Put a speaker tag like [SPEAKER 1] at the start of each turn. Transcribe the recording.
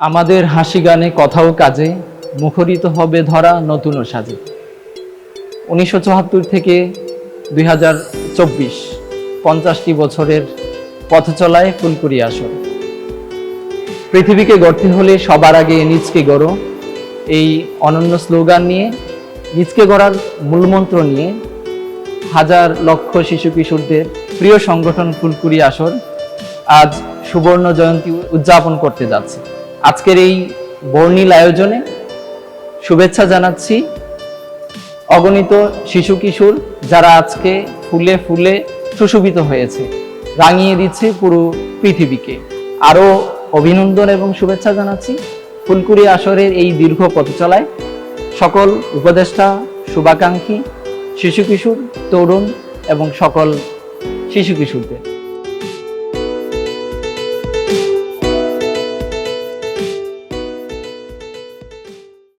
[SPEAKER 1] আমাদের হাসি গানে কথাও কাজে, মুখরিত হবে ধরা নতুন সাজে। উনিশশো চুয়াত্তর থেকে দুই হাজার চব্বিশ, পঞ্চাশটি বছরের পথ চলায় ফুলকুরি আসর। পৃথিবীকে গড়তে হলে সবার আগে নিজকে গড়ো। এই অনন্য স্লোগান নিয়ে, নিজকে গড়ার মূলমন্ত্র নিয়ে হাজার লক্ষ শিশু কিশোরদের প্রিয় সংগঠন ফুলকুরি আসর আজ সুবর্ণ জয়ন্তী উদযাপন করতে যাচ্ছে। আজকের এই বর্ণিল আয়োজনে শুভেচ্ছা জানাচ্ছি অগণিত শিশু কিশোর যারা আজকে ফুলে ফুলে সুশোভিত হয়েছে, রাঙিয়ে দিচ্ছে পুরো পৃথিবীকে। আরও অভিনন্দন এবং শুভেচ্ছা জানাচ্ছি ফুলকুড়ি আসরের এই দীর্ঘ পথ চলায় সকল উপদেষ্টা, শুভাকাঙ্ক্ষী, শিশু কিশোর, তরুণ এবং সকল শিশু কিশোরদের।